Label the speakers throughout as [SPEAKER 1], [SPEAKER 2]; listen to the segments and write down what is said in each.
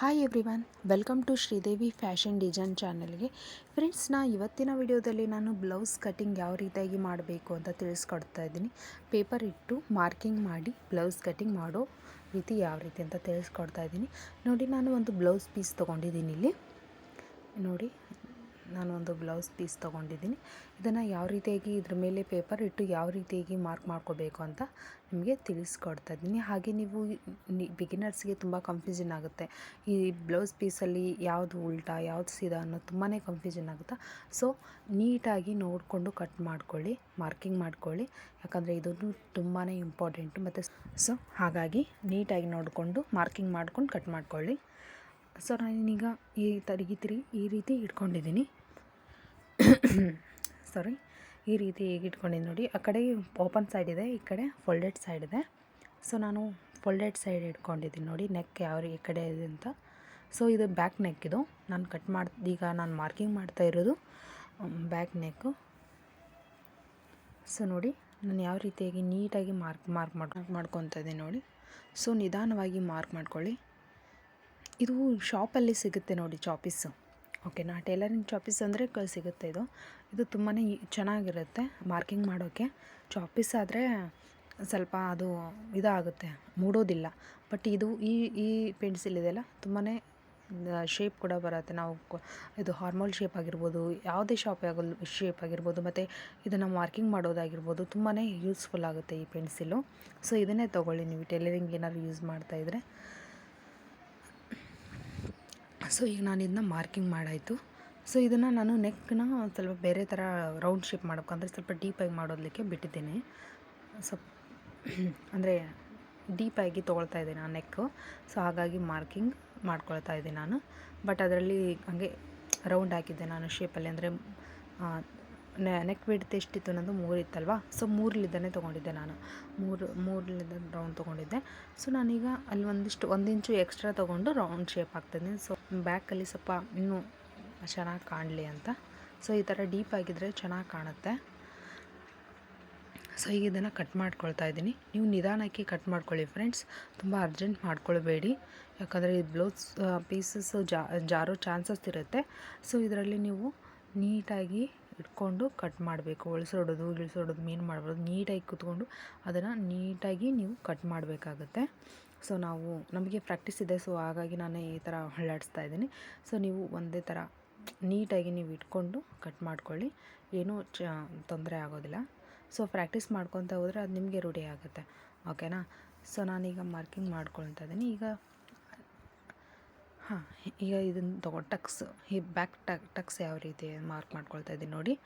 [SPEAKER 1] Hi everyone welcome to Sridevi fashion design ಚಾನಲ್ಗೆ friends ನಾ ಇವತ್ತಿನ ವಿಡಿಯೋದಲ್ಲಿ ನಾನು ಬ್ಲೌಸ್ ಕಟಿಂಗ್ ಯಾವ ರೀತಿಯಾಗಿ ಮಾಡಬೇಕು ಅಂತ ತಿಳಿಸ್ಕೊಡ್ತಾ ಇದ್ದೀನಿ. ಪೇಪರ್ ಇಟ್ಟು ಮಾರ್ಕಿಂಗ್ ಮಾಡಿ ಬ್ಲೌಸ್ ಕಟಿಂಗ್ ಮಾಡೋ ರೀತಿ ಯಾವ ರೀತಿ ಅಂತ ತಿಳಿಸ್ಕೊಡ್ತಾ ಇದ್ದೀನಿ. ನೋಡಿ, ನಾನು ಒಂದು ಬ್ಲೌಸ್ ಪೀಸ್ ತೊಗೊಂಡಿದ್ದೀನಿ ಇಲ್ಲಿ. ನೋಡಿ ನಾನು ಒಂದು ಬ್ಲೌಸ್ ಪೀಸ್ ತೊಗೊಂಡಿದ್ದೀನಿ. ಇದನ್ನು ಯಾವ ರೀತಿಯಾಗಿ ಇದ್ರ ಮೇಲೆ ಪೇಪರ್ ಇಟ್ಟು ಯಾವ ರೀತಿಯಾಗಿ ಮಾರ್ಕ್ ಮಾಡ್ಕೋಬೇಕು ಅಂತ ನಿಮಗೆ ತಿಳಿಸ್ಕೊಡ್ತಾ ಇದ್ದೀನಿ. ಹಾಗೆ ನೀವು ಬಿಗಿನರ್ಸ್ಗೆ ತುಂಬ ಕನ್ಫ್ಯೂಷನ್ ಆಗುತ್ತೆ. ಈ ಬ್ಲೌಸ್ ಪೀಸಲ್ಲಿ ಯಾವುದು ಉಲ್ಟಾ, ಯಾವುದು ಸೀದಾ ಅನ್ನೋ ತುಂಬಾ ಕನ್ಫ್ಯೂಷನ್ ಆಗುತ್ತೆ? ಸೊ ನೀಟಾಗಿ ನೋಡಿಕೊಂಡು ಕಟ್ ಮಾಡ್ಕೊಳ್ಳಿ ಮಾರ್ಕಿಂಗ್ ಮಾಡ್ಕೊಳ್ಳಿ. ಯಾಕಂದರೆ ಇದನ್ನು ತುಂಬಾ ಇಂಪಾರ್ಟೆಂಟು ಮತ್ತು ಸೊ ಹಾಗಾಗಿ ನೀಟಾಗಿ ನೋಡಿಕೊಂಡು ಮಾರ್ಕಿಂಗ್ ಮಾಡ್ಕೊಂಡು ಕಟ್ ಮಾಡ್ಕೊಳ್ಳಿ. ಸೊ, ನಾನೀಗ ಈ ತರಗಿತ್ರಿ ಈ ರೀತಿ ಇಟ್ಕೊಂಡಿದ್ದೀನಿ. ಸಾರಿ ಈ ರೀತಿ ಹೇಗೆ ಇಟ್ಕೊಂಡಿದ್ದೀನಿ ನೋಡಿ, ಆ ಕಡೆ ಓಪನ್ ಸೈಡ್ ಇದೆ, ಈ ಕಡೆ ಫೋಲ್ಡೆಡ್ ಸೈಡ್ ಇದೆ. ಸೊ ನಾನು ಫೋಲ್ಡೆಡ್ ಸೈಡ್ ಇಟ್ಕೊಂಡಿದ್ದೀನಿ ನೋಡಿ ನೆಕ್ ಯಾವ ಈ ಕಡೆ ಇದೆ ಅಂತ. ಸೊ ಇದು ಬ್ಯಾಕ್ ನೆಕ್ ಇದು. ನಾನು ಕಟ್ ಮಾಡಿ, ಈಗ ನಾನು ಮಾರ್ಕಿಂಗ್ ಮಾಡ್ತಾ ಇರೋದು ಬ್ಯಾಕ್ ನೆಕ್ಕು ಸೊ ನೋಡಿ, ನಾನು ಯಾವ ರೀತಿಯಾಗಿ ನೀಟಾಗಿ ಮಾರ್ಕ್ ಮಾರ್ಕ್ ಮಾಡ್ಕೊಂತ ಇದ್ದೀನಿ ನೋಡಿ. ಸೊ ನಿಧಾನವಾಗಿ ಮಾರ್ಕ್ ಮಾಡ್ಕೊಳ್ಳಿ. ಇದು ಶಾಪಲ್ಲಿ ಸಿಗುತ್ತೆ ನೋಡಿ ಚಾಪೀಸು. ಓಕೆನಾ ಟೇಲರಿಂಗ್ ಚಾಪೀಸ್ ಅಂದರೆ ಸಿಗುತ್ತೆ ಇದು. ಇದು ತುಂಬಾ ಚೆನ್ನಾಗಿರುತ್ತೆ ಮಾರ್ಕಿಂಗ್ ಮಾಡೋಕ್ಕೆ ಚಾಪೀಸ್ ಆದರೆ ಸ್ವಲ್ಪ ಅದು ಇದಾಗುತ್ತೆ, ಮೂಡೋದಿಲ್ಲ. ಬಟ್ ಇದು ಈ ಈ ಪೆನ್ಸಿಲ್ ಇದೆಯಲ್ಲ ತುಂಬಾ ಶೇಪ್ ಕೂಡ ಬರುತ್ತೆ. ನಾವು ಇದು ಹಾರ್ಮೋಲ್ ಶೇಪ್ ಆಗಿರ್ಬೋದು, ಯಾವುದೇ ಶಾಪ್ ಆಗಲ್ ಶೇಪ್ ಆಗಿರ್ಬೋದು, ಮತ್ತು ಇದನ್ನು ಮಾರ್ಕಿಂಗ್ ಮಾಡೋದಾಗಿರ್ಬೋದು ತುಂಬಾ ಯೂಸ್ಫುಲ್ ಆಗುತ್ತೆ ಈ ಪೆನ್ಸಿಲು. ಸೊ ಇದನ್ನೇ ತೊಗೊಳ್ಳಿ ನೀವು ಟೈಲರಿಂಗ್ ಏನಾದ್ರು ಯೂಸ್ ಮಾಡ್ತಾಯಿದ್ರೆ ಸೊ ಈಗ ನಾನು ಇದನ್ನ ಮಾರ್ಕಿಂಗ್ ಮಾಡಾಯಿತು. ಸೊ ಇದನ್ನು ನಾನು ನೆಕ್ನ ಸ್ವಲ್ಪ ಬೇರೆ ಥರ ರೌಂಡ್ ಶೇಪ್ ಮಾಡಬೇಕಂದ್ರೆ ಸ್ವಲ್ಪ ಡೀಪಾಗಿ ಮಾಡೋದಕ್ಕೆ ಬಿಟ್ಟಿದ್ದೀನಿ. ಸ್ವಲ್ಪ ಅಂದರೆ ಡೀಪಾಗಿ ತೊಗೊಳ್ತಾ ಇದ್ದೀನಿ ಆ ನೆಕ್ಕು ಸೊ ಹಾಗಾಗಿ ಮಾರ್ಕಿಂಗ್ ಮಾಡ್ಕೊಳ್ತಾ ಇದ್ದೀನಿ ನಾನು. ಬಟ್ ಅದರಲ್ಲಿ ಹಂಗೆ ರೌಂಡ್ ಹಾಕಿದ್ದೆ ನಾನು ಶೇಪಲ್ಲಿ ಅಂದರೆ ನೆಕ್ ಬಿಡ್ತು ಎಷ್ಟಿತ್ತು ಅನ್ನೋದು ಮೂರು ಇತ್ತಲ್ವ ಸೊ ಮೂರಲಿದ್ದನೇ ತೊಗೊಂಡಿದ್ದೆ ನಾನು. ಮೂರು ಮೂರಲಿದ್ದ ರೌಂಡ್ ತೊಗೊಂಡಿದ್ದೆ. ಸೊ ನಾನೀಗ ಅಲ್ಲಿ ಒಂದಿಷ್ಟು, ಒಂದು ಇಂಚು ಎಕ್ಸ್ಟ್ರಾ ತೊಗೊಂಡು ರೌಂಡ್ ಶೇಪ್ ಹಾಕ್ತಿದ್ದೀನಿ ಸೊ ಬ್ಯಾಕಲ್ಲಿ ಸ್ವಲ್ಪ ಇನ್ನೂ ಚೆನ್ನಾಗಿ ಕಾಣಲಿ ಅಂತ. ಸೊ ಈ ಥರ ಡೀಪ್ ಆಗಿದ್ದರೆ ಚೆನ್ನಾಗಿ ಕಾಣುತ್ತೆ. ಸೊ ಈಗ ಇದನ್ನು ಕಟ್ ಮಾಡ್ಕೊಳ್ತಾ ಇದ್ದೀನಿ. ನೀವು ನಿಧಾನಕ್ಕೆ ಕಟ್ ಮಾಡ್ಕೊಳ್ಳಿ ಫ್ರೆಂಡ್ಸ್ ತುಂಬ ಅರ್ಜೆಂಟ್ ಮಾಡ್ಕೊಳ್ಬೇಡಿ. ಯಾಕಂದರೆ ಈ ಬ್ಲೌಸ್ ಪೀಸಸ್ಸು ಜಾರೋ ಚಾನ್ಸಸ್ ಇರುತ್ತೆ. ಸೊ ಇದರಲ್ಲಿ ನೀವು ನೀಟಾಗಿ ಇಟ್ಕೊಂಡು ಕಟ್ ಮಾಡಬೇಕು. ಒಳಸೊಡೋದು ಇಳಿಸೋಡೋದು ಮೀನು ಮಾಡಬಾರ್ದು, ನೀಟಾಗಿ ಕುತ್ಕೊಂಡು ಅದನ್ನು ನೀಟಾಗಿ ನೀವು ಕಟ್ ಮಾಡಬೇಕಾಗತ್ತೆ. ಸೊ ನಾವು ನಮಗೆ ಪ್ರಾಕ್ಟೀಸ್ ಇದೆ. ಸೊ ಹಾಗಾಗಿ ನಾನು ಈ ಥರ ಹಳ್ಳಾಡಿಸ್ತಾ ಇದ್ದೀನಿ. ಸೊ ನೀವು ಒಂದೇ ಥರ ನೀಟಾಗಿ ನೀವು ಇಟ್ಕೊಂಡು ಕಟ್ ಮಾಡ್ಕೊಳ್ಳಿ. ಏನೂ ಚ, ತೊಂದರೆ ಆಗೋದಿಲ್ಲ. ಸೊ ಪ್ರಾಕ್ಟೀಸ್ ಮಾಡ್ಕೊತ ಹೋದರೆ ಅದು ನಿಮಗೆ ರೂಢಿ ಆಗುತ್ತೆ. ಓಕೆನಾ ಸೊ ನಾನೀಗ ಮಾರ್ಕಿಂಗ್ ಮಾಡ್ಕೊಳ್ತಾ ಇದ್ದೀನಿ. ಈಗ ಹಾಂ, ಈಗ ಇದನ್ನು ತಗೋ, ಟಕ್ಸ್. ಈ ಬ್ಯಾಕ್ ಟಕ್, ಟಕ್ಸ್ ಯಾವ ರೀತಿ ಮಾರ್ಕ್ ಮಾಡ್ಕೊಳ್ತಾ ಇದ್ದೀನಿ ನೋಡಿ.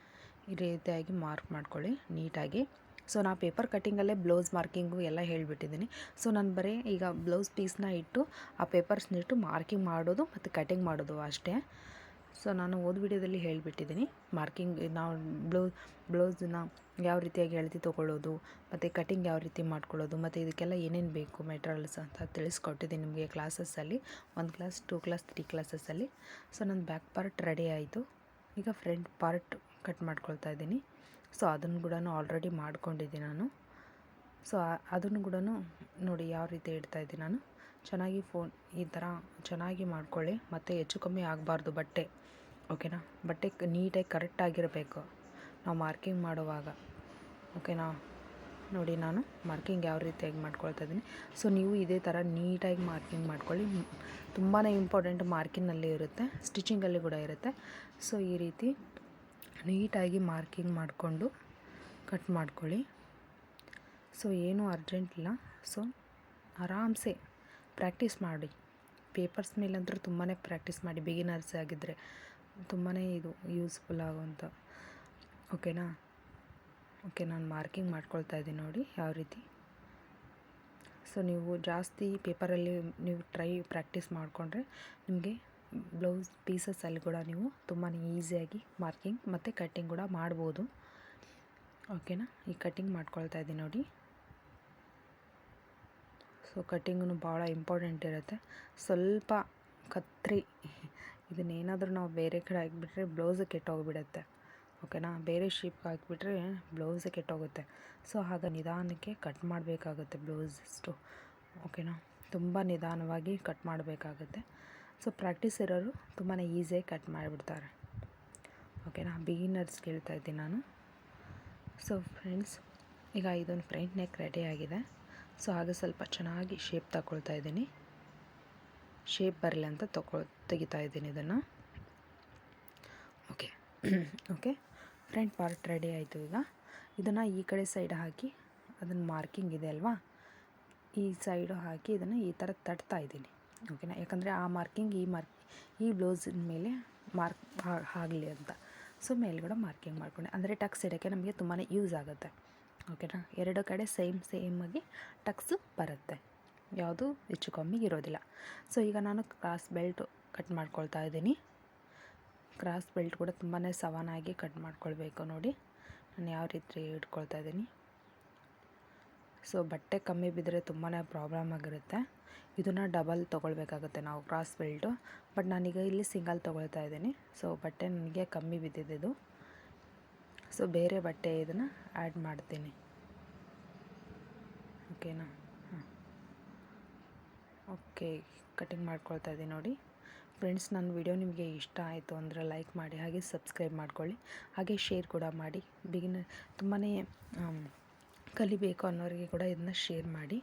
[SPEAKER 1] ಈ ರೀತಿಯಾಗಿ ಮಾರ್ಕ್ ಮಾಡ್ಕೊಳ್ಳಿ, ನೀಟಾಗಿ. ಸೊ, ನಾ ಪೇಪರ್ ಕಟ್ಟಿಂಗಲ್ಲೇ ಬ್ಲೌಸ್ ಮಾರ್ಕಿಂಗು ಎಲ್ಲ ಹೇಳಿಬಿಟ್ಟಿದ್ದೀನಿ. ಸೊ, ನಾನು ಬರೀ ಈಗ ಬ್ಲೌಸ್ ಪೀಸ್ನ ಇಟ್ಟು, ಆ ಪೇಪರ್ಸ್ನ ಇಟ್ಟು ಮಾರ್ಕಿಂಗ್ ಮಾಡೋದು ಮತ್ತು ಕಟ್ಟಿಂಗ್ ಮಾಡೋದು ಅಷ್ಟೇ. ಸೊ ನಾನು ಓದ್ ವಿಡಿಯೋದಲ್ಲಿ ಹೇಳಿಬಿಟ್ಟಿದ್ದೀನಿ. ಮಾರ್ಕಿಂಗ್ ನಾವು ಬ್ಲೌಸ್ ಬ್ಲೌಸನ್ನ ಯಾವ ರೀತಿಯಾಗಿ ಅಳತೆ ತೊಗೊಳ್ಳೋದು, ಮತ್ತು ಕಟಿಂಗ್ ಯಾವ ರೀತಿ ಮಾಡ್ಕೊಳ್ಳೋದು, ಮತ್ತು ಇದಕ್ಕೆಲ್ಲ ಏನೇನು ಬೇಕು ಮೆಟ್ರಲ್ಸ್ ಅಂತ ತಿಳಿಸ್ಕೊಟ್ಟಿದ್ದೀನಿ ನಿಮಗೆ ಕ್ಲಾಸಸ್ಸಲ್ಲಿ. ಒಂದು ಕ್ಲಾಸ್, ಟೂ ಕ್ಲಾಸ್, ತ್ರೀ ಕ್ಲಾಸಸ್ಸಲ್ಲಿ. ಸೊ ನನ್ನ ಬ್ಯಾಕ್ ಪಾರ್ಟ್ ರೆಡಿ ಆಯಿತು. ಈಗ ಫ್ರಂಟ್ ಪಾರ್ಟ್ ಕಟ್ ಮಾಡ್ಕೊಳ್ತಾ ಇದ್ದೀನಿ. ಸೊ ಅದನ್ನು ಕೂಡ ಆಲ್ರೆಡಿ ಮಾಡ್ಕೊಂಡಿದ್ದೀನಿ ನಾನು. ಸೊ ಅದನ್ನು ಕೂಡ ನೋಡಿ ಯಾವ ರೀತಿ ಇಡ್ತಾ ಇದ್ದೀನಿ ನಾನು. ಚೆನ್ನಾಗಿ ಫೋನ್ ಈ ಥರ ಚೆನ್ನಾಗಿ ಮಾಡ್ಕೊಳ್ಳಿ, ಮತ್ತು ಹೆಚ್ಚು ಕಮ್ಮಿ ಆಗಬಾರ್ದು ಬಟ್ಟೆ. ಓಕೆನಾ? ಬಟ್ಟೆ ನೀಟಾಗಿ ಕರೆಕ್ಟಾಗಿರಬೇಕು ನಾವು ಮಾರ್ಕಿಂಗ್ ಮಾಡುವಾಗ. ಓಕೆನಾ? ನೋಡಿ ನಾನು ಮಾರ್ಕಿಂಗ್ ಯಾವ ರೀತಿಯಾಗಿ ಮಾಡ್ಕೊಳ್ತಾ ಇದ್ದೀನಿ. ಸೊ, ನೀವು ಇದೇ ಥರ ನೀಟಾಗಿ ಮಾರ್ಕಿಂಗ್ ಮಾಡ್ಕೊಳ್ಳಿ. ತುಂಬಾ ಇಂಪಾರ್ಟೆಂಟ್ ಮಾರ್ಕಿನಲ್ಲಿ ಇರುತ್ತೆ. ಸ್ಟಿಚಿಂಗಲ್ಲಿ ಕೂಡ ಇರುತ್ತೆ. ಸೊ, ಈ ರೀತಿ ನೀಟಾಗಿ ಮಾರ್ಕಿಂಗ್ ಮಾಡಿಕೊಂಡು ಕಟ್ ಮಾಡ್ಕೊಳ್ಳಿ. ಸೊ, ಏನೂ ಅರ್ಜೆಂಟ್ ಇಲ್ಲ. ಸೊ, ಆರಾಮ್ಸೆ ಪ್ರಾಕ್ಟೀಸ್ ಮಾಡಿ. ಪೇಪರ್ಸ್ ಮೇಲಂತೂ ತುಂಬಾ ಪ್ರಾಕ್ಟೀಸ್ ಮಾಡಿ. ಬಿಗಿನರ್ಸ್ ಆಗಿದ್ದರೆ. ತುಂಬಾ ಇದು ಯೂಸ್ಫುಲ್ ಆಗುವಂಥ ಓಕೆನಾ ಓಕೆ ನಾನು ಮಾರ್ಕಿಂಗ್ ಮಾಡ್ಕೊಳ್ತಾ ಇದ್ದೀನಿ ನೋಡಿ ಯಾವ ರೀತಿ. ಸೊ ನೀವು ಜಾಸ್ತಿ ಪೇಪರಲ್ಲಿ ನೀವು ಟ್ರೈ ಪ್ರಾಕ್ಟೀಸ್ ಮಾಡಿಕೊಂಡ್ರೆ ನಿಮಗೆ ಬ್ಲೌಸ್ ಪೀಸಸ್ಸಲ್ಲಿ ಕೂಡ ನೀವು ತುಂಬಾ ಈಸಿಯಾಗಿ ಮಾರ್ಕಿಂಗ್ ಮತ್ತು ಕಟ್ಟಿಂಗ್ ಕೂಡ ಮಾಡ್ಬೋದು. ಓಕೆನಾ ಈ ಕಟ್ಟಿಂಗ್ ಮಾಡ್ಕೊಳ್ತಾ ಇದ್ದೀನಿ ನೋಡಿ. ಸೊ ಕಟ್ಟಿಂಗೂ ಭಾಳ ಇಂಪಾರ್ಟೆಂಟ್ ಇರುತ್ತೆ. ಸ್ವಲ್ಪ ಕತ್ರಿ ಇದನ್ನೇನಾದರೂ ನಾವು ಬೇರೆ ಕಡೆ ಹಾಕಿಬಿಟ್ರೆ ಬ್ಲೌಸ್ ಕೆಟ್ಟೋಗಿಬಿಡುತ್ತೆ. ಓಕೆನಾ? ಬೇರೆ ಶೇಪ್ ಹಾಕಿಬಿಟ್ರೆ ಬ್ಲೌಸ್ ಕೆಟ್ಟೋಗುತ್ತೆ. ಸೊ, ಆಗ ನಿಧಾನಕ್ಕೆ ಕಟ್ ಮಾಡಬೇಕಾಗುತ್ತೆ ಬ್ಲೌಸಷ್ಟು ಓಕೆನಾ? ತುಂಬ ನಿಧಾನವಾಗಿ ಕಟ್ ಮಾಡಬೇಕಾಗುತ್ತೆ. ಸೊ ಪ್ರಾಕ್ಟೀಸ್ ಇರೋರು ತುಂಬಾ ಈಸಿಯಾಗಿ ಕಟ್ ಮಾಡಿಬಿಡ್ತಾರೆ. ಓಕೆನಾ? ಬಿಗಿನರ್ಸ್ಗೆ ಹೇಳ್ತಾ ಇದ್ದೀನಿ ನಾನು. ಸೊ ಫ್ರೆಂಡ್ಸ್ ಈಗ ಇದೊಂದು ಫ್ರಂಟ್ ನೆಕ್ ರೆಡಿ ಆಗಿದೆ. ಸೊ ಹಾಗೆ ಸ್ವಲ್ಪ ಚೆನ್ನಾಗಿ ಶೇಪ್ ತಗೊಳ್ತಾ ಇದ್ದೀನಿ. ಶೇಪ್ ಬರಲಿ ಅಂತ ತಗೊಳ್ ತೆಗಿತಾ ಇದ್ದೀನಿ ಇದನ್ನು. Okay okay front part ready ಆಯಿತು ಈಗ. ಇದನ್ನು ಈ ಕಡೆ ಸೈಡ್ ಹಾಕಿ ಅದನ್ನು ಮಾರ್ಕಿಂಗ್ ಇದೆ ಅಲ್ವಾ? ಈ ಸೈಡು ಹಾಕಿ ಇದನ್ನು ಈ ಥರ ತಟ್ತಾ ಇದ್ದೀನಿ. ಓಕೆನಾ ಯಾಕಂದರೆ ಆ ಮಾರ್ಕಿಂಗ್ ಈ ಮಾರ್ಕ್ ಈ ಬ್ಲೌಸಿನ ಮೇಲೆ ಮಾರ್ಕ್ ಆಗಲಿ ಅಂತ. ಸೊ ಮೇಲ್ಗಡೆ ಮಾರ್ಕಿಂಗ್ ಮಾಡ್ಕೊಂಡೆ. ಅಂದರೆ ಟಕ್ಸ್ ಇಡೋಕ್ಕೆ ನಮಗೆ ತುಂಬಾ ಯೂಸ್ ಆಗುತ್ತೆ. ಓಕೆನಾ ಎರಡು ಕಡೆ ಸೇಮ್ ಸೇಮಾಗಿ ಟಕ್ಸು ಬರುತ್ತೆ. ಯಾವುದು ಹೆಚ್ಚು ಕಮ್ಮಿ ಇರೋದಿಲ್ಲ. ಸೊ ಈಗ ನಾನು ಕ್ರಾಸ್ ಬೆಲ್ಟ್ ಕಟ್ ಮಾಡ್ಕೊಳ್ತಾ ಇದ್ದೀನಿ. ಕ್ರಾಸ್ ಬೆಲ್ಟ್ ಕೂಡ ತುಂಬಾ ಸವಾನಾಗಿ ಕಟ್ ಮಾಡ್ಕೊಳ್ಬೇಕು ನೋಡಿ. ನಾನು ಯಾವ ರೀತಿ ಇಟ್ಕೊಳ್ತಾ ಇದ್ದೀನಿ. ಸೊ ಬಟ್ಟೆ ಕಮ್ಮಿ ಬಿದ್ದರೆ ತುಂಬಾ ಪ್ರಾಬ್ಲಮ್ ಆಗಿರುತ್ತೆ. ಇದನ್ನು ಡಬಲ್ ತೊಗೊಳ್ಬೇಕಾಗುತ್ತೆ ನಾವು ಕ್ರಾಸ್ ಬೆಲ್ಟು ಬಟ್ ನಾನೀಗ ಇಲ್ಲಿ ಸಿಂಗಲ್ ತೊಗೊಳ್ತಾ ಇದ್ದೀನಿ. ಸೊ ಬಟ್ಟೆ ನನಗೆ ಕಮ್ಮಿ ಬಿದ್ದಿದ್ದು ಸೊ ಬೇರೆ ಬಟ್ಟೆ ಇದನ್ನು ಆ್ಯಡ್ ಮಾಡ್ತೀನಿ. ಓಕೆನಾ ಓಕೆ, ಕಟಿಂಗ್ ಮಾಡ್ಕೊಳ್ತಾ ಇದ್ದೀನಿ ನೋಡಿ. ಫ್ರೆಂಡ್ಸ್, ನನ್ನ ವಿಡಿಯೋ ನಿಮಗೆ ಇಷ್ಟ ಆಯಿತು ಅಂದರೆ ಲೈಕ್ ಮಾಡಿ, ಹಾಗೆ ಸಬ್ಸ್ಕ್ರೈಬ್ ಮಾಡ್ಕೊಳ್ಳಿ. ಹಾಗೆ ಶೇರ್ ಕೂಡ ಮಾಡಿ. ಬಿಗಿನ ತುಂಬಾ ಕಲಿಬೇಕು ಅನ್ನೋರಿಗೆ ಕೂಡ ಇದನ್ನ ಶೇರ್ ಮಾಡಿ.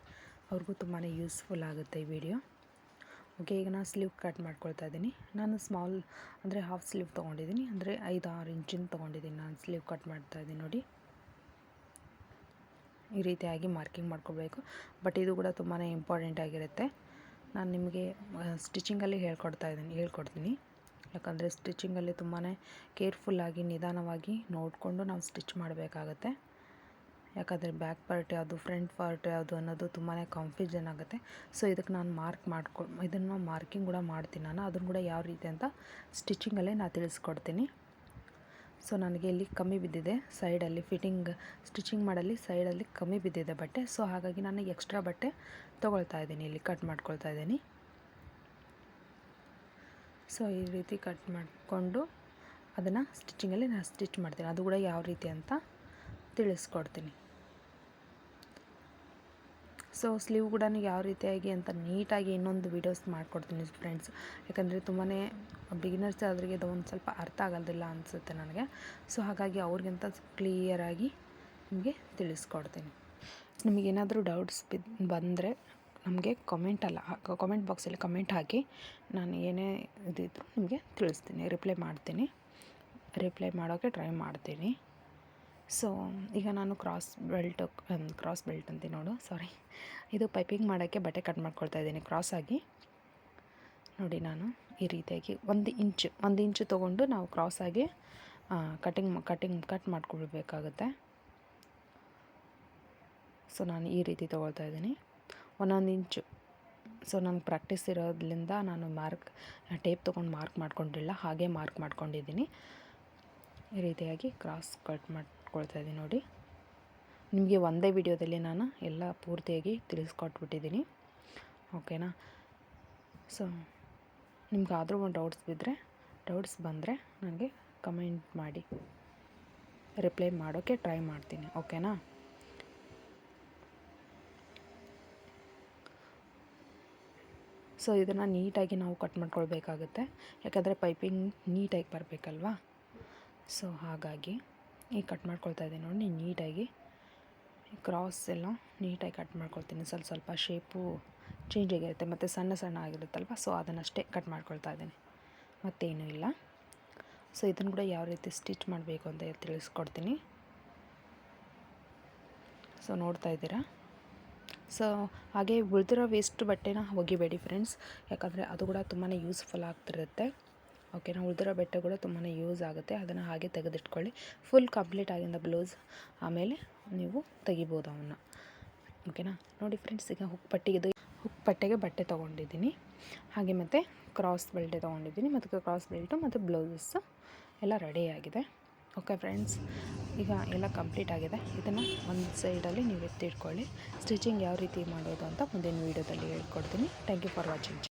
[SPEAKER 1] ಅವ್ರಿಗೂ ತುಂಬಾ ಯೂಸ್ಫುಲ್ ಆಗುತ್ತೆ ಈ ವಿಡಿಯೋ. ಓಕೆ, ಈಗ ನಾನು ಸ್ಲೀವ್ ಕಟ್ ಮಾಡ್ಕೊಳ್ತಾ ಇದ್ದೀನಿ. ನಾನು ಸ್ಮಾಲ್, ಅಂದರೆ ಹಾಫ್ ಸ್ಲೀವ್ ತೊಗೊಂಡಿದ್ದೀನಿ. ಅಂದರೆ ಐದು ಆರು ಇಂಚಿನ ತೊಗೊಂಡಿದ್ದೀನಿ ನಾನು ಸ್ಲೀವ್ ಕಟ್ ಮಾಡ್ತಾ ಇದ್ದೀನಿ ನೋಡಿ. ಈ ರೀತಿಯಾಗಿ ಮಾರ್ಕಿಂಗ್ ಮಾಡ್ಕೋಬೇಕು ಬಟ್ ಇದು ಕೂಡ ತುಂಬಾ ಇಂಪಾರ್ಟೆಂಟ್ ಆಗಿರುತ್ತೆ. ನಾನು ನಿಮಗೆ ಸ್ಟಿಚಿಂಗಲ್ಲಿ ಹೇಳ್ಕೊಡ್ತಾ ಇದ್ದೀನಿ, ಹೇಳ್ಕೊಡ್ತೀನಿ. ಯಾಕಂದರೆ ಸ್ಟಿಚಿಂಗಲ್ಲಿ ತುಂಬಾ ಕೇರ್ಫುಲ್ಲಾಗಿ ನಿಧಾನವಾಗಿ ನೋಡಿಕೊಂಡು ನಾವು ಸ್ಟಿಚ್ ಮಾಡಬೇಕಾಗತ್ತೆ. ಯಾಕಂದರೆ ಬ್ಯಾಕ್ ಪಾರ್ಟ್ ಯಾವುದು ಫ್ರಂಟ್ ಪಾರ್ಟ್ ಯಾವುದು ಅನ್ನೋದು ತುಂಬಾ ಕನ್ಫ್ಯೂಷನ್ ಆಗುತ್ತೆ. ಸೊ ಇದಕ್ಕೆ ನಾನು ಮಾರ್ಕ್ ಮಾಡ್ಕೊ, ಇದನ್ನು ಮಾರ್ಕಿಂಗ್ ಕೂಡ ಮಾಡ್ತೀನಿ ನಾನು. ಅದನ್ನು ಕೂಡ ಯಾವ ರೀತಿ ಅಂತ ಸ್ಟಿಚಿಂಗಲ್ಲೇ ನಾನು ತಿಳಿಸ್ಕೊಡ್ತೀನಿ. ಸೊ ನನಗೆ ಇಲ್ಲಿ ಕಮ್ಮಿ ಬಿದ್ದಿದೆ ಸೈಡಲ್ಲಿ ಫಿಟ್ಟಿಂಗ್ ಸ್ಟಿಚಿಂಗ್ ಮಾಡಲ್ಲಿ ಸೈಡಲ್ಲಿ ಕಮ್ಮಿ ಬಿದ್ದಿದೆ ಬಟ್ಟೆ. ಸೊ ಹಾಗಾಗಿ ನಾನು ಎಕ್ಸ್ಟ್ರಾ ಬಟ್ಟೆ ತೊಗೊಳ್ತಾ ಇದ್ದೀನಿ, ಇಲ್ಲಿ ಕಟ್ ಮಾಡ್ಕೊಳ್ತಾ ಇದ್ದೀನಿ. ಸೊ ಈ ರೀತಿ ಕಟ್ ಮಾಡಿಕೊಂಡು ಅದನ್ನು ಸ್ಟಿಚಿಂಗಲ್ಲಿ ನಾನು ಸ್ಟಿಚ್ ಮಾಡ್ತೀನಿ. ಅದು ಕೂಡ ಯಾವ ರೀತಿ ಅಂತ ತಿಳಿಸ್ಕೊಡ್ತೀನಿ. ಸೊ ಸ್ಲೀವ್ ಕೂಡ ಯಾವ ರೀತಿಯಾಗಿ ಅಂತ ನೀಟಾಗಿ ಇನ್ನೊಂದು ವೀಡಿಯೋಸ್ ಮಾಡಿಕೊಡ್ತೀನಿ ಫ್ರೆಂಡ್ಸ್ ಯಾಕಂದರೆ ತುಂಬಾ ಬಿಗಿನರ್ಸ್ ಆದ್ರಿಗೆ ಅದು ಒಂದು ಸ್ವಲ್ಪ ಅರ್ಥ ಆಗೋದಿಲ್ಲ ಅನಿಸುತ್ತೆ ನನಗೆ. ಸೊ ಹಾಗಾಗಿ ಅವ್ರಿಗಿಂತ ಕ್ಲಿಯರಾಗಿ ನಿಮಗೆ ತಿಳಿಸ್ಕೊಡ್ತೀನಿ. ನಿಮಗೇನಾದರೂ ಡೌಟ್ಸ್ ಬಿದ್ದು ಬಂದರೆ ನಮಗೆ ಕಮೆಂಟ್ ಅಲ್ಲ ಕಮೆಂಟ್ ಬಾಕ್ಸಲ್ಲಿ ಕಮೆಂಟ್ ಹಾಕಿ. ನಾನು ಏನೇ ಇದಿದ್ರೂ ನಿಮಗೆ ತಿಳಿಸ್ತೀನಿ ರಿಪ್ಲೈ ಮಾಡ್ತೀನಿ. ರಿಪ್ಲೈ ಮಾಡೋಕ್ಕೆ ಟ್ರೈ ಮಾಡ್ತೀನಿ. ಸೊ ಈಗ ನಾನು ಕ್ರಾಸ್ ಬೆಲ್ಟ್ ಕ್ರಾಸ್ ಬೆಲ್ಟ್ ಅಂತೀನಿ ನೋಡು ಸಾರಿ ಇದು ಪೈಪಿಂಗ್ ಮಾಡೋಕ್ಕೆ ಬಟ್ಟೆ ಕಟ್ ಮಾಡ್ಕೊಳ್ತಾ ಇದ್ದೀನಿ ಕ್ರಾಸ್ ಆಗಿ. ನೋಡಿ ನಾನು ಈ ರೀತಿಯಾಗಿ ಒಂದು ಇಂಚು ಒಂದು ಇಂಚು ತೊಗೊಂಡು ನಾವು ಕ್ರಾಸ್ ಆಗಿ ಕಟಿಂಗ್ ಕಟಿಂಗ್ ಕಟ್ ಮಾಡ್ಕೊಳ್ಬೇಕಾಗುತ್ತೆ. ಸೊ ನಾನು ಈ ರೀತಿ ತೊಗೊಳ್ತಾ ಇದ್ದೀನಿ. ಒಂದೊಂದು ಇಂಚು. ಸೊ ನಂಗೆ ಪ್ರಾಕ್ಟೀಸ್ ಇರೋದ್ರಿಂದ ನಾನು ಮಾರ್ಕ್ ಟೇಪ್ ತೊಗೊಂಡು ಮಾರ್ಕ್ ಮಾಡ್ಕೊಂಡಿಲ್ಲ, ಹಾಗೆ ಮಾರ್ಕ್ ಮಾಡ್ಕೊಂಡಿದ್ದೀನಿ. ಈ ರೀತಿಯಾಗಿ ಕ್ರಾಸ್ ಕಟ್ ಮಾಡ್ಕೊಳ್ತಾ ಇದ್ದೀನಿ ನೋಡಿ. ನಿಮಗೆ ಒಂದೇ ವಿಡಿಯೋದಲ್ಲಿ ನಾನು ಎಲ್ಲ ಪೂರ್ತಿಯಾಗಿ ತಿಳಿಸ್ಕೊಟ್ಬಿಟ್ಟಿದ್ದೀನಿ. ಓಕೆನಾ ಸೊ ನಿಮ್ಗಾದರೂ ಒಂದು ಡೌಟ್ಸ್ ಬಿದ್ದರೆ ಡೌಟ್ಸ್ ಬಂದರೆ ನನಗೆ ಕಮೆಂಟ್ ಮಾಡಿ. ರಿಪ್ಲೈ ಮಾಡೋಕ್ಕೆ ಟ್ರೈ ಮಾಡ್ತೀನಿ. ಓಕೆನಾ ಸೊ ಇದನ್ನು ನೀಟಾಗಿ ನಾವು ಕಟ್ ಮಾಡ್ಕೊಳ್ಬೇಕಾಗುತ್ತೆ. ಯಾಕಂದರೆ ಪೈಪಿಂಗ್ ನೀಟಾಗಿ ಬರಬೇಕಲ್ವಾ? ಸೊ ಹಾಗಾಗಿ ಈಗ ಕಟ್ ಮಾಡ್ಕೊಳ್ತಾ ಇದ್ದೀನಿ ನೋಡಿ, ನೀಟಾಗಿ. ಕ್ರಾಸ್ ಎಲ್ಲ ನೀಟಾಗಿ ಕಟ್ ಮಾಡ್ಕೊಳ್ತೀನಿ. ಸ್ವಲ್ಪ ಸ್ವಲ್ಪ ಶೇಪು ಚೇಂಜ್ ಆಗಿರುತ್ತೆ. ಮತ್ತು ಸಣ್ಣ ಸಣ್ಣ ಆಗಿರುತ್ತಲ್ವ? ಸೊ ಅದನ್ನಷ್ಟೇ ಕಟ್ ಮಾಡ್ಕೊಳ್ತಾ ಇದ್ದೀನಿ. ಮತ್ತೇನೂ ಇಲ್ಲ. ಸೊ ಇದನ್ನು ಕೂಡ ಯಾವ ರೀತಿ ಸ್ಟಿಚ್ ಮಾಡಬೇಕು ಅಂತ ತಿಳಿಸ್ಕೊಡ್ತೀನಿ. ಸೊ ನೋಡ್ತಾ ಇದ್ದೀರಾ? ಸೊ ಹಾಗೆ ಉಳಿದಿರೋ ವೇಸ್ಟ್ ಬಟ್ಟೆನ ಒಗಿಬೇಡಿ ಫ್ರೆಂಡ್ಸ್ ಯಾಕಂದರೆ ಅದು ಕೂಡ ತುಂಬಾ ಯೂಸ್ಫುಲ್ ಆಗ್ತಿರುತ್ತೆ. ಓಕೆನಾ ಉಳಿದಿರೋ ಬಟ್ಟೆ ಕೂಡ ತುಂಬಾ ಯೂಸ್ ಆಗುತ್ತೆ. ಅದನ್ನು ಹಾಗೆ ತೆಗೆದಿಟ್ಕೊಳ್ಳಿ. ಫುಲ್ ಕಂಪ್ಲೀಟ್ ಆಗಿಂದ ಬ್ಲೌಸ್ ಆಮೇಲೆ ನೀವು ತೆಗಿಬೋದು ಅವನ್ನ. ಓಕೆನಾ ನೋಡಿ ಫ್ರೆಂಡ್ಸ್ ಈಗ ಹುಕ್ ಪಟ್ಟಿಗೆ ಹುಕ್ ಪಟ್ಟೆಗೆ ಬಟ್ಟೆ ತೊಗೊಂಡಿದ್ದೀನಿ. ಹಾಗೆ ಮತ್ತು ಕ್ರಾಸ್ ಬೆಲ್ಟೆ ತೊಗೊಂಡಿದ್ದೀನಿ. ಮತ್ತು ಕ್ರಾಸ್ ಬೆಲ್ಟು ಮತ್ತು ಬ್ಲೌಸಸ್ ಎಲ್ಲ ರೆಡಿಯಾಗಿದೆ ಓಕೆ ಫ್ರೆಂಡ್ಸ್ ಈಗ ಎಲ್ಲ ಕಂಪ್ಲೀಟ್ ಆಗಿದೆ. ಇದನ್ನು ಒಂದು ಸೈಡಲ್ಲಿ ನೀವು ಎತ್ತಿಟ್ಕೊಳ್ಳಿ ಸ್ಟಿಚಿಂಗ್ ಯಾವ ರೀತಿ ಮಾಡೋದು ಅಂತ ಮುಂದಿನ ವೀಡಿಯೋದಲ್ಲಿ ಹೇಳ್ಕೊಡ್ತೀನಿ. Thank you for watching